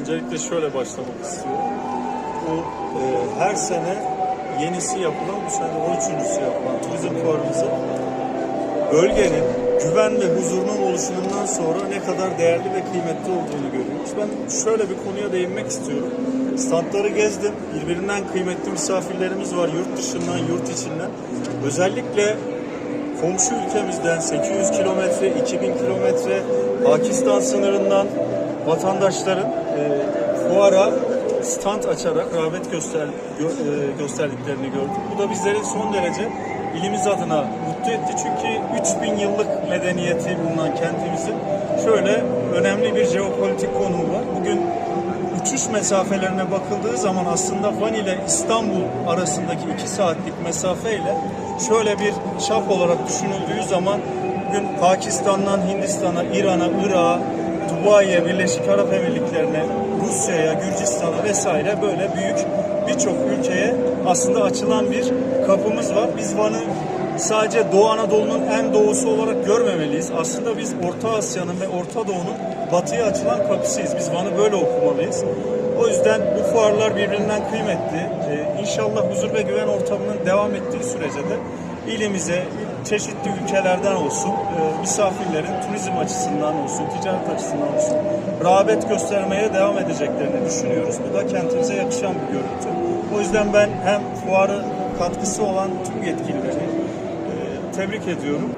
Öncelikle şöyle başlamak istiyorum. Bu e, her sene yenisi yapılan, bu sene de 13.sü yapılan turizm fuarımızı bölgenin güven ve huzurunun oluşumundan sonra ne kadar değerli ve kıymetli olduğunu görüyoruz. Ben şöyle bir konuya değinmek istiyorum. Standları gezdim. Birbirinden kıymetli misafirlerimiz var yurt dışından, yurt içinden. Özellikle komşu ülkemizden 800 kilometre, 2000 kilometre Pakistan sınırından vatandaşların e, fuara stand açarak rağbet göster, gö- e, gösterdiklerini gördük. Bu da bizleri son derece ilimiz adına mutlu etti. Çünkü 3000 yıllık medeniyeti bulunan kentimizin şöyle önemli bir jeopolitik konumu var. Bugün uçuş mesafelerine bakıldığı zaman aslında Van ile İstanbul arasındaki 2 saatlik mesafeyle şöyle bir çap olarak düşünüldüğü zaman bugün Pakistan'dan Hindistan'a, İran'a, Irak'a, Dubai'ye, Birleşik Arap Emirlikleri'ne, Rusya'ya, Gürcistan'a vesaire böyle büyük birçok ülkeye aslında açılan bir kapımız var. Biz Van'ı sadece Doğu Anadolu'nun en doğusu olarak görmemeliyiz. Aslında biz Orta Asya'nın ve Orta Doğu'nun batıya açılan kapısıyız. Biz Van'ı böyle okumalıyız. O yüzden bu fuarlar birbirinden kıymetli. Ee, inşallah huzur ve güven ortamının devam ettiği sürece de ilimize çeşitli ülkelerden olsun, e, misafirlerin turizm açısından olsun, ticaret açısından olsun rağbet göstermeye devam edeceklerini düşünüyoruz. Bu da kentimize yakışan bir görüntü. O yüzden ben hem fuarı katkısı olan tüm yetkilileri e, tebrik ediyorum.